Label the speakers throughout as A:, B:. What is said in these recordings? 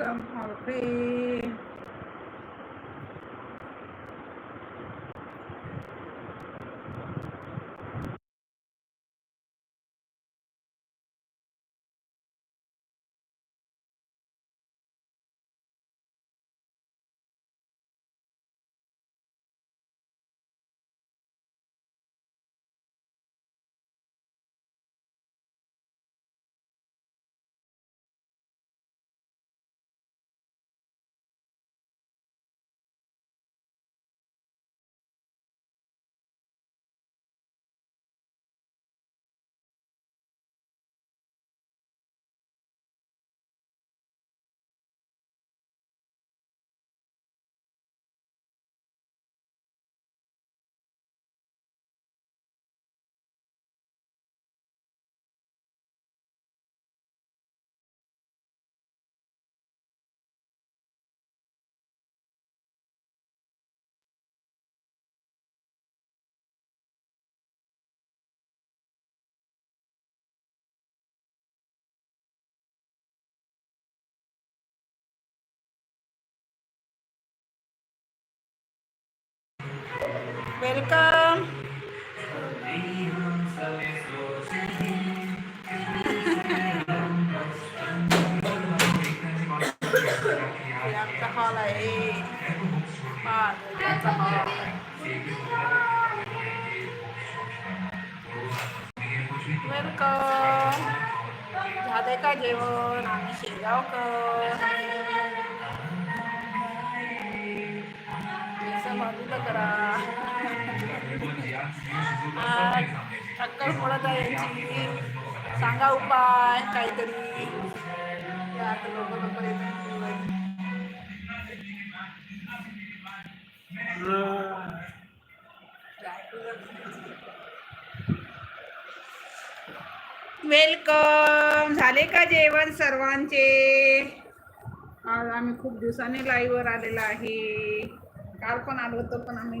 A: Welcome all friend welcome हे आमचा hall आहे पाच हॉल वेलकम झालंय का जेवण आम्ही शेगावकर केसं बाजूला करा आज टक्कर पडत आहे यांची सांगा उपाय काहीतरी वेलकम. झाले का जेवण सर्वांचे? आज आम्ही खूप दिवसांनी लाईव्हवर आलेला आहे. काल पण आलो होतो पण आम्ही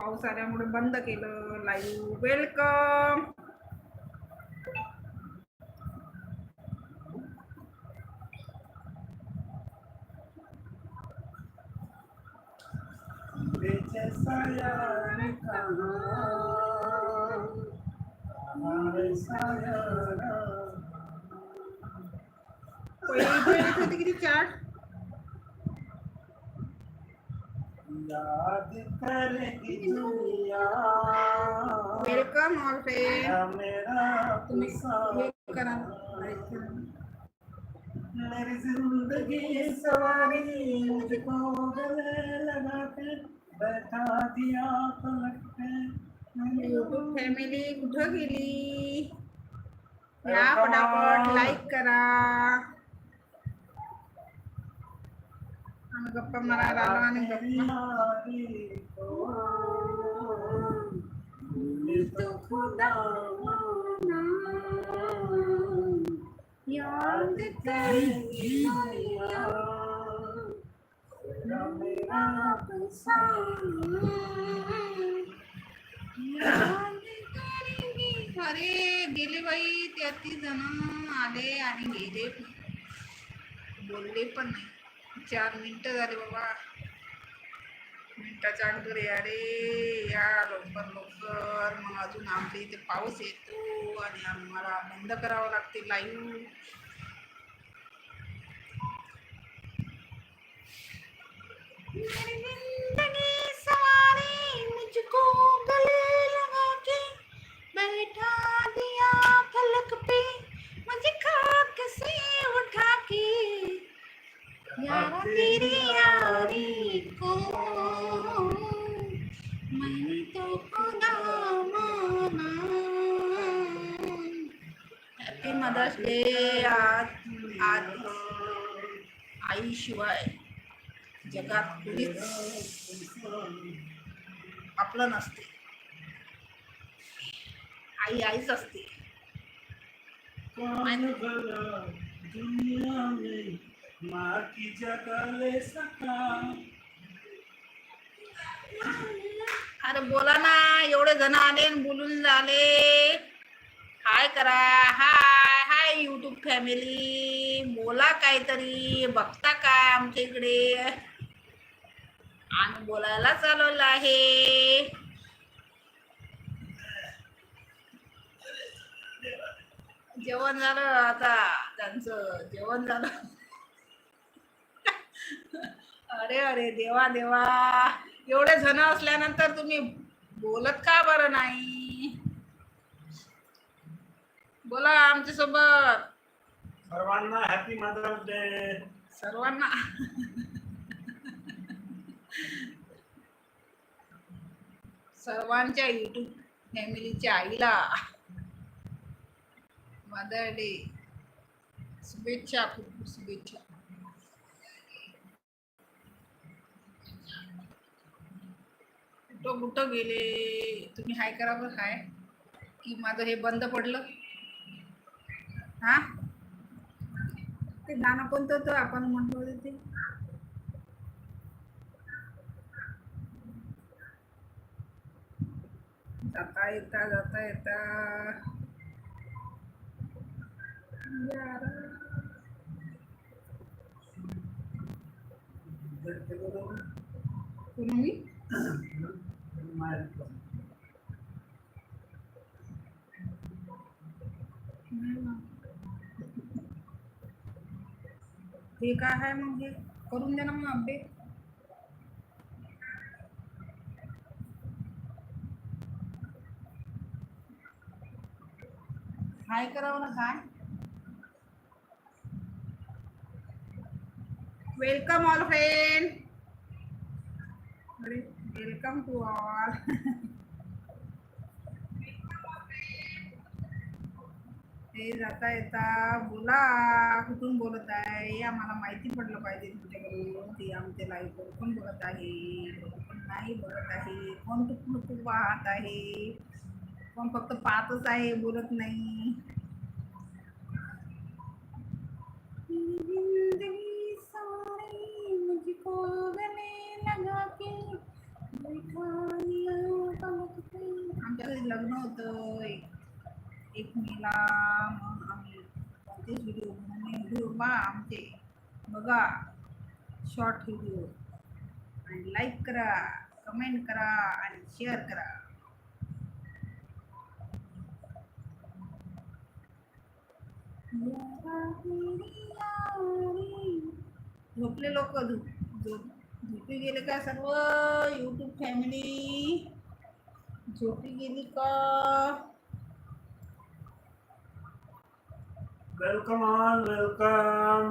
A: पाऊस आल्यामुळे बंद केलं लाईव्ह वेलकम पहिली किती? चाट
B: याद करेगी दुनिया।
A: वेलकम ऑल फ्रेंड
B: मेरा
A: करा
B: मेरी ज़िंदगी सवारी मुझको गले लगा के बैठा दिया पलक पे
A: युट्यूब फॅमिली कुठं गेली या पटापट लाईक करा। आम्ही गप्पा मारायला आलो आणि
B: या
A: अरे गेले बाई ती जण आले आणि गेले. बोलले पण नाही. चार मिनटं झाले बाबा. मिनटाच्या अगोदर या रे या लवकर लवकर. मग अजून आमच्या इथे पाऊस येतो आणि आम्हाला बंद करावं लागते लाईव्ह डे आज आज आईशिवाय जगात कुणीच आपलं नसते. आई आईच असते.
B: कौन भला दुनिया में माँ की जगह ले सका.
A: अरे बोला ना एवढे जण आले बोलून झाले. हाय करा हाय. काय युट्यूब फॅमिली बोला काहीतरी. बघता काय आमच्या इकडे? आम्ही बोलायला चालवलं आहे. जेवण झालं आता. त्यांचं जेवण झालं. अरे अरे देवा देवा. एवढे जण असल्यानंतर तुम्ही बोलत का बरं नाही? बोला आमच्यासोबत
B: सर्वांना हॅपी मदर्स डे
A: सर्वांना. सर्वांच्या युट्यूब फॅमिलीच्या आईला. मदर डे शुभेच्छा खूप खूप शुभेच्छा. कुठं कुठं गेले? तुम्ही हाय करा बरं हाय. की माझं हे बंद पडलं? हा? ते गाणं कोणतं होतं? आपण म्हटलं होतं ते. जाता येता जाता येता. तुम्ही मी नाही ना. हे काय आहे मग? हे करून दे ना मग अपडेट हाय करावं ना काय? Welcome all friend welcome to all ते जाता येता बोला. कुठून बोलत आहे? हे आम्हाला माहिती पडलं पाहिजे तुमच्याकडून. ती आमच्या लाईव्हवर कोण बोलत आहे? कोण नाही बोलत आहे? कोण टुक खूप पाहत आहे? कोण फक्त पाहतच आहे बोलत नाही? जिंदगी आमच्या लग्न होतं. एक एक मेला मग आम्ही तेच व्हिडिओ व्हिडिओ बा आमचे. बघा शॉर्ट व्हिडिओ आणि लाईक करा कमेंट करा आणि शेअर करा. झोपले लोक झोपी गेले का सर्व? युट्यूब फॅमिली झोपी गेली का?
B: वेलकम ऑल वेलकम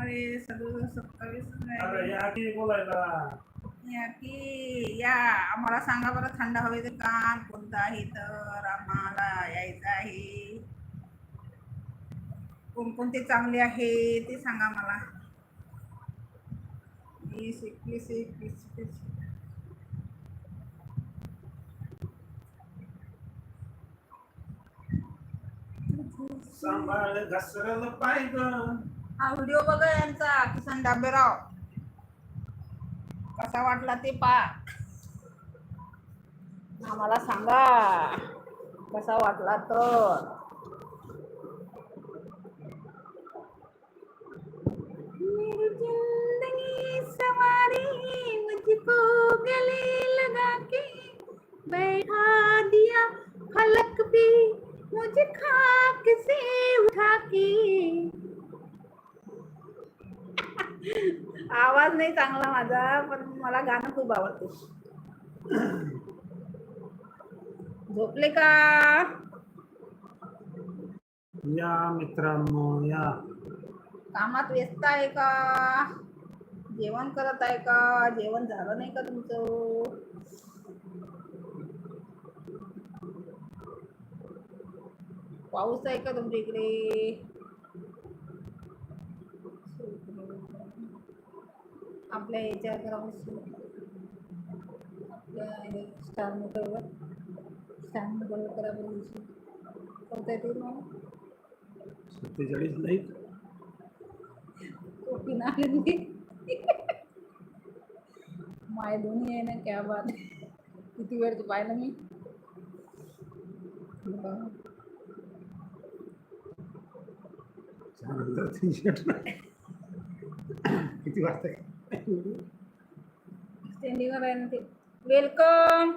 A: अरे सर्व सत्तावीस
B: या की बोलायला?
A: या की या. आम्हाला सांगा बरं थंड हवेचं काम कोणतं आहे तर आम्हाला यायचं आहे. कोणकोणते चांगले आहे ते सांगा मला वीस एकवीस एकवीस
B: सांभाळ घसरलं पाहिजे
A: हा व्हिडिओ बघा यांचा किसन डाबेराव कसा वाटला ते पा आम्हाला सांगा कसा वाटला तर मेरी जिंदगी सवारी मुझको गले लगा के बैठा दिया फलक भी मुझे खाक से उठा के। आवाज नाही चांगला माझा पण मला गाणं खूप आवडते. झोपले का?
B: या मित्रांनो या.
A: कामात व्यस्त आहे का? जेवण करत आहे का? जेवण झालं नाही का तुमचं? पाऊस आहे का तुमच्या इकडे? आपल्या याच्या घरावर आपल्या स्टार मोटरवर स्टार मोटरवर करा बरं दिवशी करता येते मला
B: सत्तेचाळीस नाही
A: टोपी नाही माय दोन्ही आहे ना क्या बात. आहे. किती वेळचं पाहिलं मी बघा.
B: किती वाजता
A: आहे वेलकम.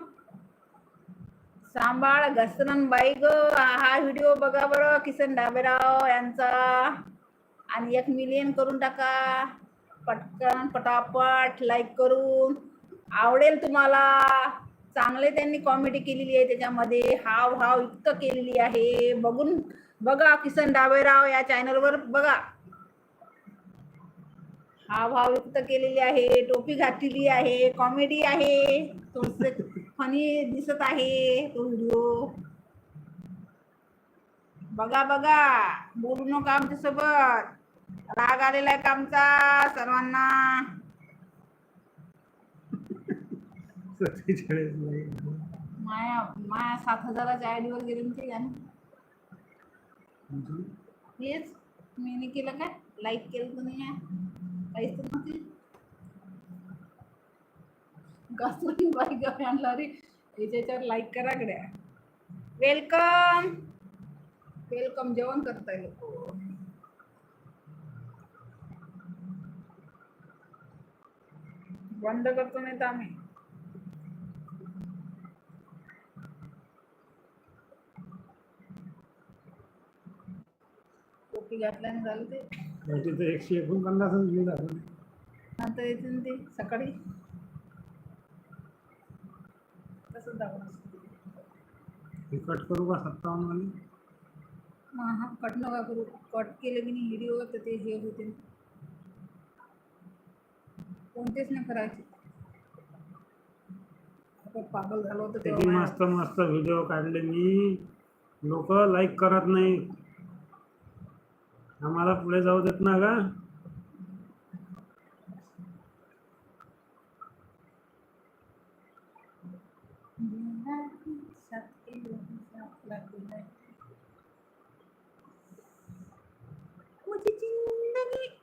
A: सांभाळ घसरण बाई ग हा व्हिडिओ बघा बरं किसन डाबेराव यांचा. आणि एक मिलियन करून टाका. पटकन पटापट लाईक करून. आवडेल तुम्हाला. चांगले त्यांनी कॉमेडी केलेली आहे त्याच्यामध्ये. हाव हाव इतकं केलेली आहे. बघून बघा किसन डाबेराव या चॅनलवर बघा. हावभाव युक्त केलेली आहे. टोपी घातलेली आहे. कॉमेडी आहे. तुमचे फनी दिसत आहे तो व्हिडिओ बघा बघा. बोलू नका आमच्यासोबत. राग आलेला आहे का आमचा? सर्वांना.
B: सत्तेचाळीस
A: माया माया सात हजाराच्या आय डीवर गेले ना ते गाणं. हेच. मी नाही केलं काय? लाईक केलं तर नाही आहे. काहीच तर नव्हती. घासून बाई गप्प आणला रे. याच्यावर लाईक करा गड्या. वेलकम वेलकम जेवण करताय लोक. बंद करतो नाही तर आम्ही. टोपी घातल्याने झालं ते.
B: एकशे एकोणपन्नास झाले
A: नंतर येते ना ते सकाळी. तसंच दाखवणार
B: हे कट करू का सत्तावन्न वाले
A: हा हा कट नका करू. कट केलं की नाही व्हिडिओ तर ते हे होते. कोणतेच नाही करायचे. आपण पागल झालो होतं
B: किती
A: तेव्हा
B: मस्त मस्त व्हिडिओ काढले मी. लोक लाईक करत नाही आम्हाला पुढे जाऊ देत ना का?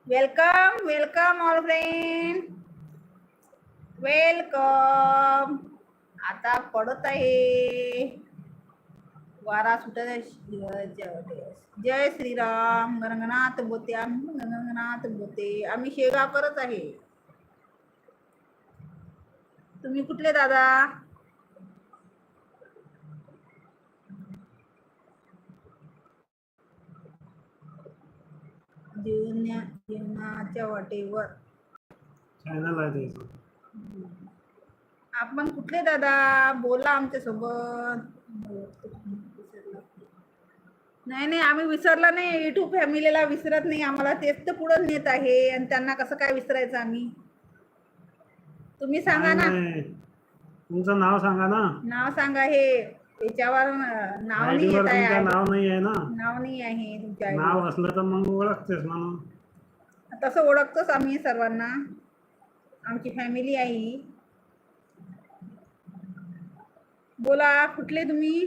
A: Welcome welcome all friend welcome आता पडत आहे. वारा सुटत जय श्रीराम. गणगनाथ बोते आम्ही गणगनाथ बोते. आम्ही शेगाव करत आहे. तुम्ही कुठले दादा? जीवन्या जीवनाच्या वाटेवर. आपण कुठले दादा? बोला आमच्यासोबत नाही नाही आम्ही विसरला नाही. युट्यूब फॅमिलीला विसरत नाही. आम्हाला तेच तर पुढं नेत आहे. आणि त्यांना कसं काय विसरायचं आम्ही? तुम्ही सांगा ना.
B: तुमचं नाव सांगा ना.
A: नाव सांगा हे. याच्यावर नाव नाही येत आहे.
B: नाव नाही आहे ना.
A: नाव नाही आहे तुमच्या
B: नाव असलं तर मग ओळखतेस म्हणून.
A: तसं ओळखतोच आम्ही सर्वांना. आमची फॅमिली आहे. बोला कुठले तुम्ही?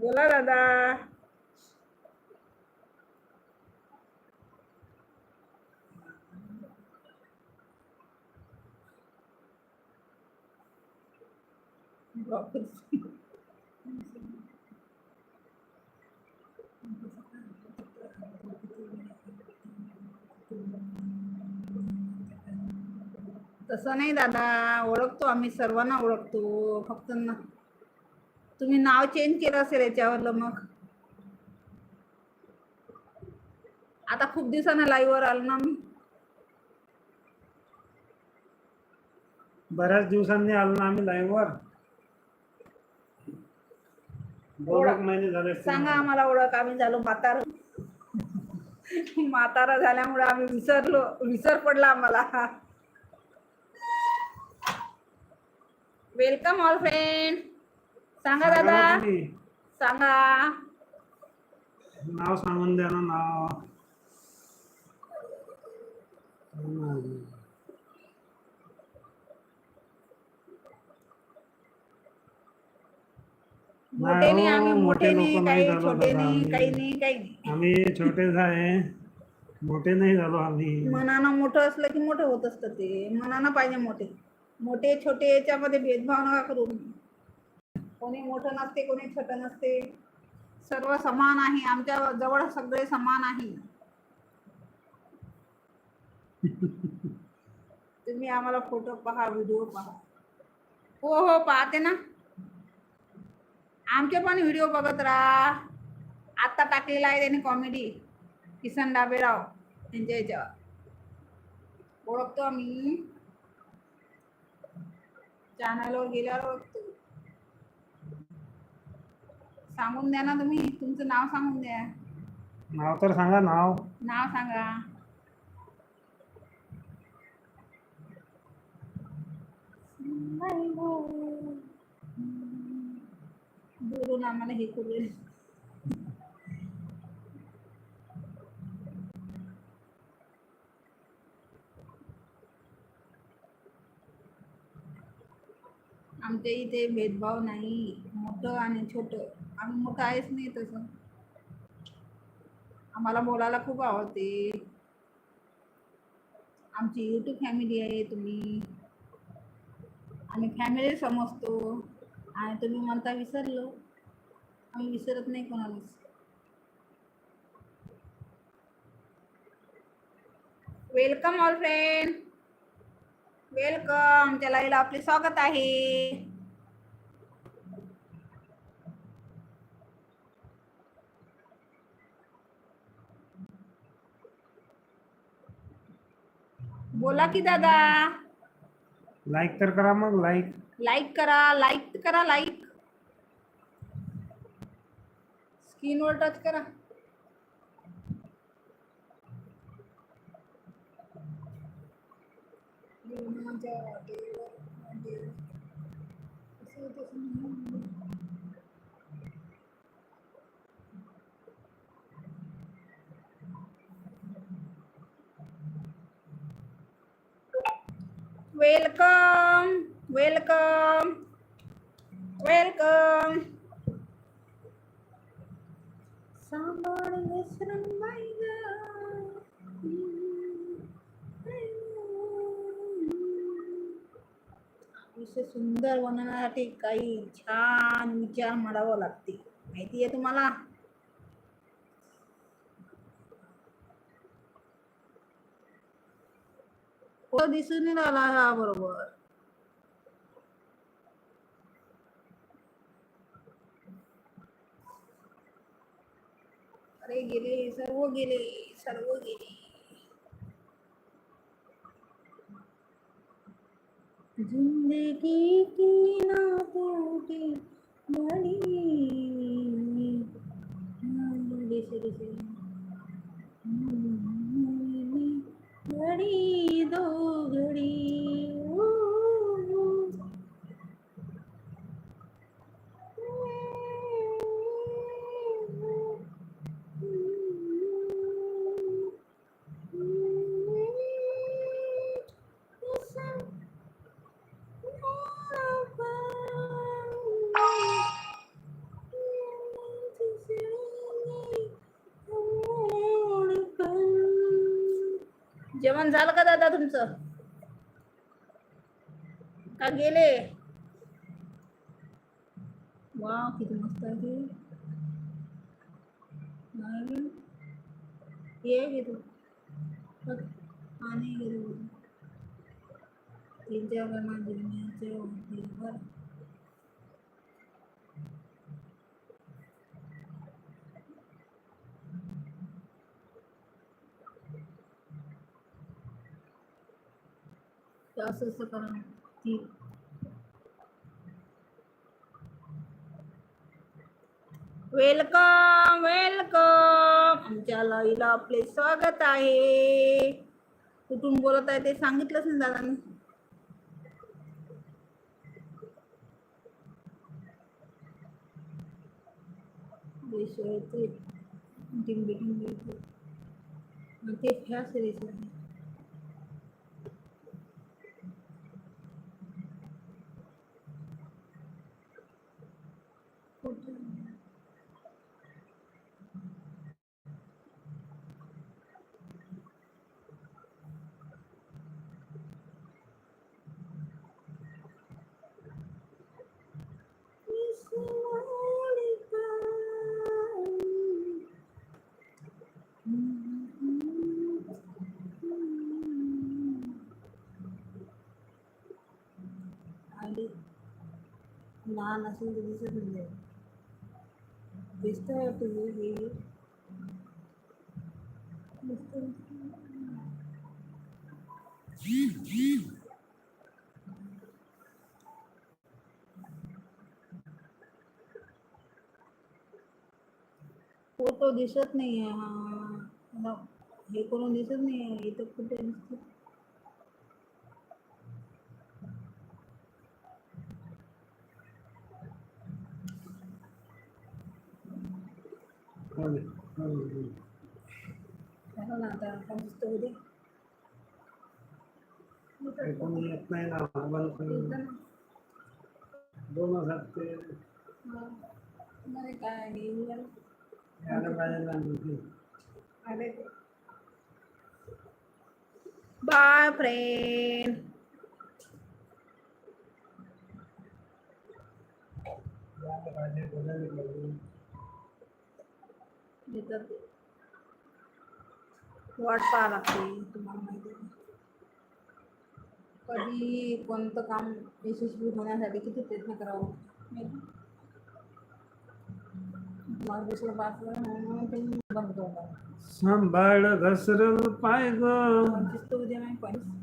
A: बोला दादा तसं नाही दादा ओळखतो आम्ही सर्वांना ओळखतो फक्त ना तुम्ही नाव चेंज केलं असेल याच्यावरलं मग. आता खूप दिवसानं लाईव्हवर आलो ना मी.
B: बऱ्याच दिवसांनी आलो ना आम्ही लाईव्ह वर. दोन एक महिने झाले असतील.
A: सांगा आम्हाला. ओळख आम्ही झालो म्हातार. म्हातारा झाल्यामुळे आम्ही विसरलो विसर पडला आम्हाला. वेलकम ऑल फ्रेंड सांगा दादा. सांगा.
B: नाव सांगून द्या ना नाव.
A: मोठे नाही आम्ही
B: मोठे
A: नाही काही छोटे नाही. काही नाही काही नाही
B: आम्ही छोटेच आहे मोठे नाही झालो आम्ही.
A: मनानं मोठं असलं की मोठं होत असतं ते. मनानं पाहिजे मोठे. मोठे छोटे याच्यामध्ये भेदभाव नका करू. कोणी मोठं नसते कोणी छोटं नसते. सर्व समान आहे आमच्या जवळ सगळे समान आहे. तुम्ही आम्हाला फोटो पहा व्हिडिओ पहा. हो हो पाहते ना. आमचे पण व्हिडिओ बघत राहा. आत्ता टाकलेला आहे त्याने कॉमेडी किसन डाबेराव त्यांच्या याच्यावर. ओळखतो आम्ही. चॅनलवर गेल्यावर ओळखतो. सांगून द्या ना तुम्ही. तुमचं नाव सांगून द्या.
B: नाव तर सांगा नाव.
A: नाव सांगा. दुरून आम्हाला हे करू आमच्या इथे भेदभाव नाही मोठं आणि छोटं. आम्ही मोठं आहेच नाही तसं. आम्हाला बोलायला खूप आवडते. आमची यूट्यूब फॅमिली आहे तुम्ही. आम्ही फॅमिली समजतो. आणि तुम्ही म्हणता विसरलो. आम्ही विसरत नाही कोणालाच. वेलकम ऑल फ्रेंड वेलकम आमच्या लाईला आपले स्वागत आहे. बोला की दादा.
B: लाईक तर करा मग लाईक
A: लाईक करा लाईक करा लाईक स्क्रीनवर टच करा. And it is. Welcome, welcome, welcome. विषय सुंदर बनवण्यासाठी काही छान विचार मांडावं लागते माहिती आहे तुम्हाला? हो दिसून नाही राहिला. हा बरोबर. अरे गेले सर्व गेले सर्व गेले. जिंदगी की ना टूटी बड़ी घड़ी दो घड़ी तुमचं? का गेले? वा किती मस्त आहे ते. ये गेलो आणि बघ, हा नाही गेलो तीनच्या गणा जिल्ह्याचे तर असं असं करा ती वेलकम वेलकम आमच्या लाईला आपले स्वागत आहे. कुठून बोलत आहे ते सांगितलंच ना दादांनी ते टिंबे टिंबे ते ह्या सिरीज आहे कुठं? लहान असेल तर दिसत नाही दिसतंय तुम्ही हे फोटो दिसत नाही हा. हे करून दिसत नाही इथं कुठे दिसत
B: हो ना.
A: ना आता
B: कोणी येत नाही ना पण दोन हजार ते
A: काय
B: यायला पाहिजे ना
C: बाय फ्रेंड
B: यायला
A: देतात ते. वाट पाहा लागते तुम्हाला माहिती आहे. कधी कोणतं काम यशस्वी होण्यासाठी किती प्रयत्न करावं माहिती आहे? तुम्हाला दुसरं पाचलं म्हणून तुम्ही बंद करता
B: सांभाळ घसरल पाय ग
A: पंचवीस तर उद्या नाही पंचवीस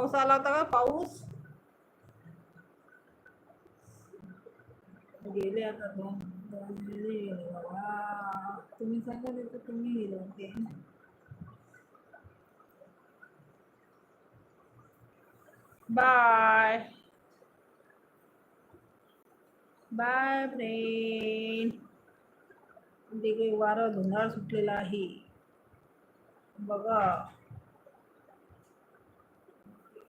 C: पाऊस आला होता का? पाऊस?
A: गेले आता दोन दोन गेले गेले बाबा. तुम्ही तुम्ही गेले होते.
C: बाय. बाय फ्रेंड
A: तिकडे वारं धुंदाळ सुटलेला आहे. बघा.